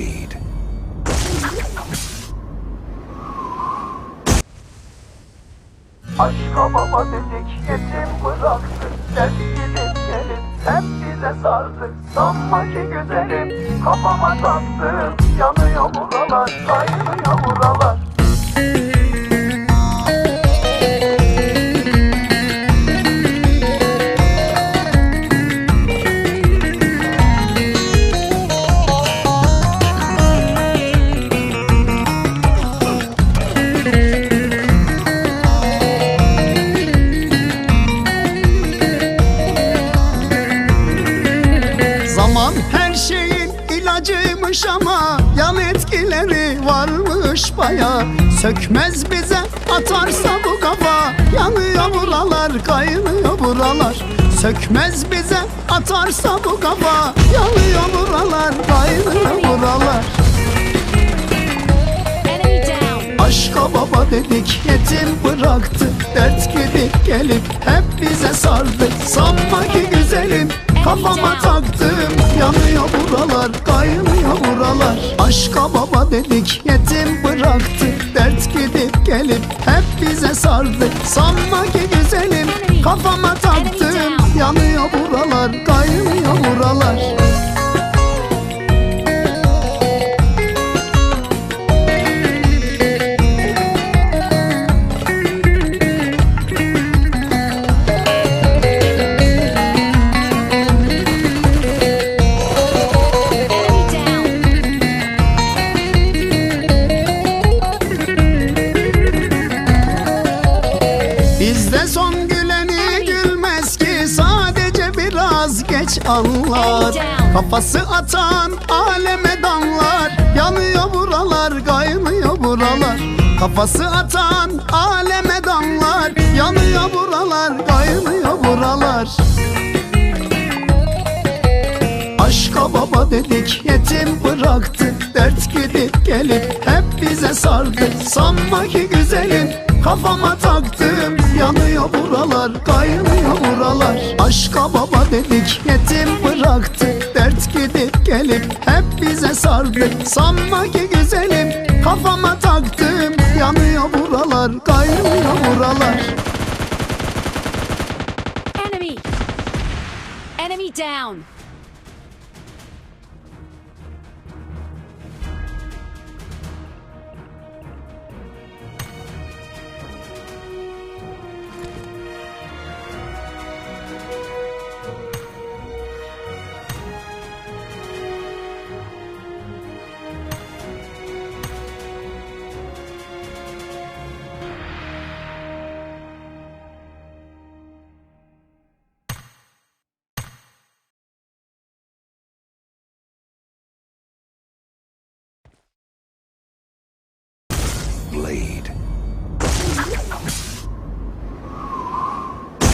blade. Aşka baba dedik yetim bıraktık Dert gidip gelip hep bize sardık Sanma ki güzelim kafama taktım Yanıyor buralar kaynıyor buralar ilacıymış ama yan etkileri varmış baya. Sökmez bize atarsa bu kafa. Yanıyor buralar kaynıyor buralar. Sökmez bize atarsa bu kafa. Yanıyor buralar kaynıyor buralar. Aşka baba dedik yetim bıraktı. Dert gidip gelip hep bize sardı. Sanma ki güzelim kafama taktım. Yanıyor buralar Aşka baba dedik yetim bıraktı. Dert gidip gelip hep bize sardı. Sanma ki güzelim kafama taktım. Yanıyor buralar kaynıyor buralar geç anlar. Kafası atan aleme damlar. Yanıyor buralar kaynıyor buralar. Kafası atan aleme damlar. Yanıyor buralar kaynıyor buralar. Aşka baba dedik yetim bıraktı. Dert gidip gelip hep bize sardı. Sanma ki güzelim kafama taktım. Yanıyor buralar kaynıyor buralar. Aşka baba dedik gelip hep bize sardı Sanma ki güzelim kafama taktım Yanıyor buralar kaynıyor buralar Enemy. Enemy down.